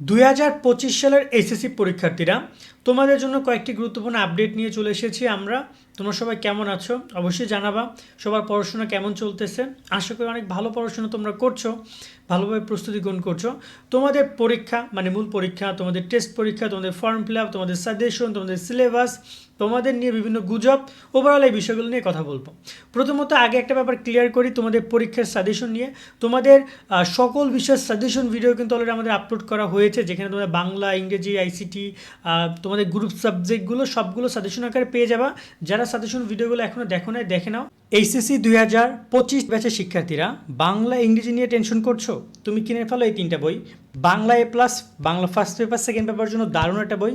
দুই হাজার পঁচিশ সালের এসএসসি পরীক্ষার্থীরা, তোমাদের জন্য কয়েকটি গুরুত্বপূর্ণ আপডেট নিয়ে চলে এসেছি আমরা। তোমরা সবাই কেমন আছো? অবশ্যই জানাবা। সবার পড়াশোনা কেমন চলতেছে? আশা করি অনেক ভালো পড়াশোনা তোমরা করছ, ভালোভাবে প্রস্তুতি গ্রহণ করছ। তোমাদের পরীক্ষা মানে মূল পরীক্ষা, তোমাদের টেস্ট পরীক্ষা, তোমাদের ফর্ম ফিল আপ তোমাদের সাজেশন তোমাদের সিলেবাস তোমাদের নিয়ে বিভিন্ন গুজব ওভারঅল এই বিষয়গুলো নিয়ে কথা বলব। প্রথমত আগে একটা ব্যাপার ক্লিয়ার করি, তোমাদের পরীক্ষার সাজেশন নিয়ে। তোমাদের সকল বিষয়ের সাজেশন ভিডিও কিন্তু অলরেডি আমাদের আপলোড করা হয়েছে, যেখানে তোমাদের বাংলা, ইংরেজি আইসিটি তোমাদের গ্রুপ সাবজেক্টগুলো সবগুলো সাজেশন আকারে পেয়ে যাবা। যারা সাজেশন ভিডিওগুলো এখনও দেখো নাই, দেখে নাও। এইচএসসি দুই হাজার পঁচিশ ব্যাচের শিক্ষার্থীরা বাংলা, ইংরেজি নিয়ে টেনশন করছ? তুমি কিনে ফেলো এই তিনটা বই। Bangla A plus Bangla first paper second পেপারের জন্য দারুণ একটা বই।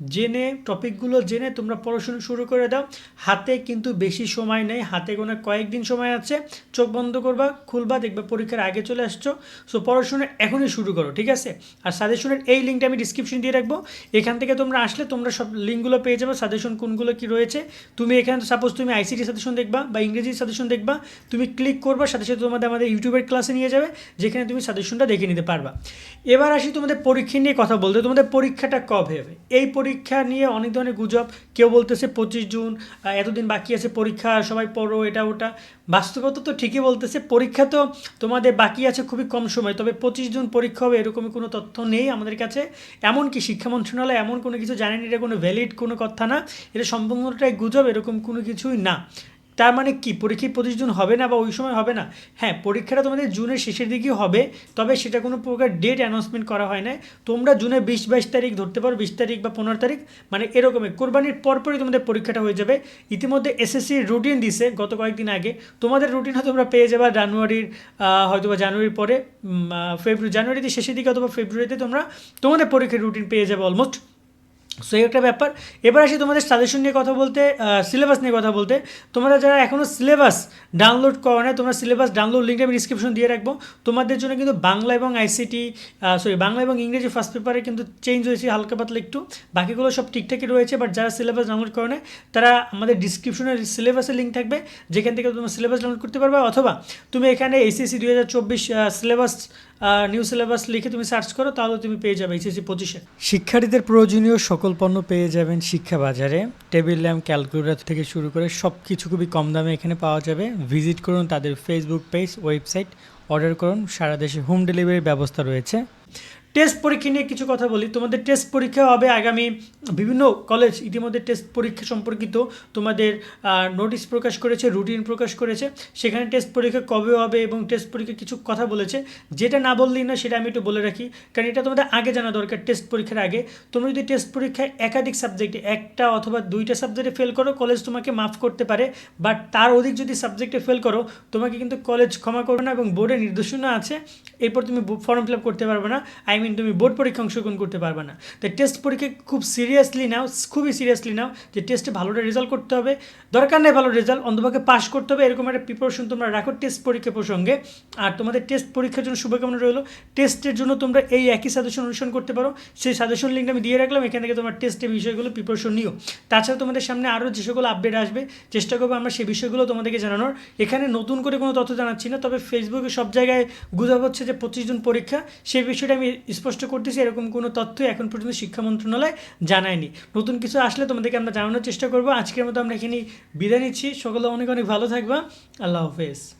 জেনে, টপিকগুলো জেনে তোমরা পড়াশোনা শুরু করে দাও। হাতে কিন্তু বেশি সময় নেই, হাতে কোনো কয়েকদিন সময় আছে। চোখ বন্ধ করবা, খুলবা, দেখবা পরীক্ষার আগে চলে আসছো। সো পড়াশোনা এখনই শুরু করো, ঠিক আছে? আর সাজেশনের এই লিঙ্কটা আমি ডিসক্রিপশন দিয়ে রাখব। এখান থেকে তোমরা আসলে তোমরা সব লিঙ্কগুলো পেয়ে যাবে সাজেশন কোনগুলো কি রয়েছে। তুমি এখানে সাপোজ তুমি আইসিটি সাজেশন দেখবা বা ইংরেজি সাজেশন দেখবা। তুমি ক্লিক করবা, সাথে সাথে তোমাদের আমাদের ইউটিউবের ক্লাসে নিয়ে যাবে, যেখানে তুমি সাজেশনটা দেখে নিতে পারবা। এবার আসি তোমাদের পরীক্ষা নিয়ে কথা বলতে। তোমাদের পরীক্ষাটা কবে হবে? এই পরীক্ষা নিয়ে অনেক ধরনের গুজব। কেউ বলতেছে পঁচিশ জুন এতদিন বাকি আছে পরীক্ষা, সবাই পড়ো এটা, ওটা। বাস্তবতা তো ঠিকই বলতেছে, পরীক্ষা তো তোমাদের বাকি আছে খুবই কম সময়, তবে পঁচিশ জুন পরীক্ষা হবে এরকমই কোনো তথ্য নেই আমাদের কাছে। এমনকি শিক্ষা মন্ত্রণালয় এমন কোনো কিছু জানেনি, এটা কোনো ভ্যালিড কোনো কথা না, এটা সম্পূর্ণটাই গুজব, এরকম কোনো কিছুই না। তার মানে কি? পরীক্ষা পঁচিশ জুন হবে না বা ওই সময় হবে না? হ্যাঁ পরীক্ষাটা তোমাদের জুনের শেষের দিকেই হবে, তবে সেটা কোনো প্রকার ডেট অ্যানাউন্সমেন্ট করা হয় না তোমরা জুনের বিশ, বাইশ তারিখ ধরতে পারো, বিশ তারিখ বা পনেরো তারিখ মানে এরকমই। কোরবানির পরপরই তোমাদের পরীক্ষাটা হয়ে যাবে। ইতিমধ্যে এসএসসির রুটিন দিছে গত কয়েকদিন আগে। তোমাদের রুটিন হয়তো তোমরা পেয়ে যাবে জানুয়ারির হয়তো বা জানুয়ারির পরে ফেব্রুয়ারি জানুয়ারিতে শেষের দিকে অথবা ফেব্রুয়ারিতে তোমরা তোমাদের পরীক্ষার রুটিন পেয়ে যাবে অলমোস্ট সো এই একটা ব্যাপার। এবার আসি তোমাদের সাজেশন নিয়ে কথা বলতে সিলেবাস নিয়ে কথা বলতে। তোমরা যারা এখনও সিলেবাস ডাউনলোড করো না তোমরা সিলেবাস ডাউনলোড লিঙ্কটা আমি ডিসক্রিপশন দিয়ে রাখব। তোমাদের জন্য কিন্তু বাংলা এবং আইসিটি সরি বাংলা এবং ইংরেজি ফার্স্ট পেপারে কিন্তু চেঞ্জ হয়েছে হালকা পাতলা একটু। বাকিগুলো সব ঠিকঠাকই রয়েছে বাট যারা সিলেবাস ডাউনলোড করে না তারা আমাদের ডিসক্রিপশনের সিলেবাসের লিঙ্ক থাকবে। যেখান থেকে তোমরা সিলেবাস ডাউনলোড করতে পারবে, অথবা তুমি এখানে এইচএসসি দু হাজার চব্বিশ সিলেবাস নিউ সিলেবাস লিখে তুমি সার্চ করো, তাহলে তুমি পেয়ে যাবে এইচএসি পঁচিশে। শিক্ষার্থীদের প্রয়োজনীয় সকল পণ্য পেয়ে যাবেন শিক্ষা বাজারে। টেবিল ল্যাম্প, ক্যালকুলেটর থেকে শুরু করে সব কিছু খুবই কম দামে এখানে পাওয়া যাবে। ভিজিট করুন তাদের ফেসবুক পেজ ওয়েবসাইট অর্ডার করুন। সারা দেশে হোম ডেলিভারির ব্যবস্থা রয়েছে। টেস্ট পরীক্ষা নিয়ে কিছু কথা বলি। তোমাদের টেস্ট পরীক্ষা হবে আগামী বিভিন্ন কলেজ ইতিমধ্যে টেস্ট পরীক্ষা সম্পর্কিত। তোমাদের নোটিশ প্রকাশ করেছে রুটিন প্রকাশ করেছে। সেখানে টেস্ট পরীক্ষা কবে হবে এবং টেস্ট পরীক্ষা কিছু কথা বলেছে। যেটা না বললেই না সেটা আমি একটু বলে রাখি। কারণ এটা তোমাদের আগে জানা দরকার টেস্ট পরীক্ষার আগে। তোমরা যদি টেস্ট পরীক্ষায় একাধিক সাবজেক্টে একটা অথবা দুইটা সাবজেক্টে ফেল করো কলেজ তোমাকে মাফ করতে পারে। বাট তার অধিক যদি সাবজেক্টে ফেল করো, তোমাকে কিন্তু কলেজ ক্ষমা করবে না এবং বোর্ডের নির্দেশনা আছে। এরপর তুমি ফর্ম ফিল আপ করতে পারবে না। আই মিন তুমি বোর্ড পরীক্ষা অংশগ্রহণ করতে পারবে না। তাই টেস্ট পরীক্ষা খুব সিরিয়াসলি নাও, খুবই সিরিয়াসলি নাও যে টেস্টে ভালোটা রেজাল্ট করতে হবে। দরকার নেই ভালো রেজাল্ট অন্তপক্ষে পাস করতে হবে, এরকম একটা প্রিপারেশন তোমরা রাখো টেস্ট পরীক্ষা প্রসঙ্গে। আর তোমাদের টেস্ট পরীক্ষার জন্য শুভকামনা রইল। টেস্টের জন্য তোমরা এই একই সাজেশন অনুসরণ করতে পারো। সেই সাজেশন লিঙ্ক আমি দিয়ে রাখলাম, এখান থেকে তোমার টেস্টের বিষয়গুলো প্রিপারেশন নিও। তাছাড়া তোমাদের সামনে আরও যে সকল আপডেট আসবে, চেষ্টা করব আমরা সেই বিষয়গুলো তোমাদেরকে জানানোর। এখানে নতুন করে কোনো তথ্য জানাচ্ছি না, তবে ফেসবুকে সব জায়গায় গুজব হচ্ছে যে পঁচিশ জন পরীক্ষা, সেই বিষয়টা আমি স্পষ্ট করতেছি, এরকম কোনো তথ্য এখন পর্যন্ত শিক্ষা মন্ত্রণালয় জানায়নি। নতুন কিছু আসলে তোমাদেরকে আমরা জানানোর চেষ্টা করব। আজকের মতো আমরা এখানে বিদায় নিচ্ছি। সকলে অনেক অনেক ভালো থাকবা। আল্লাহ হাফেজ।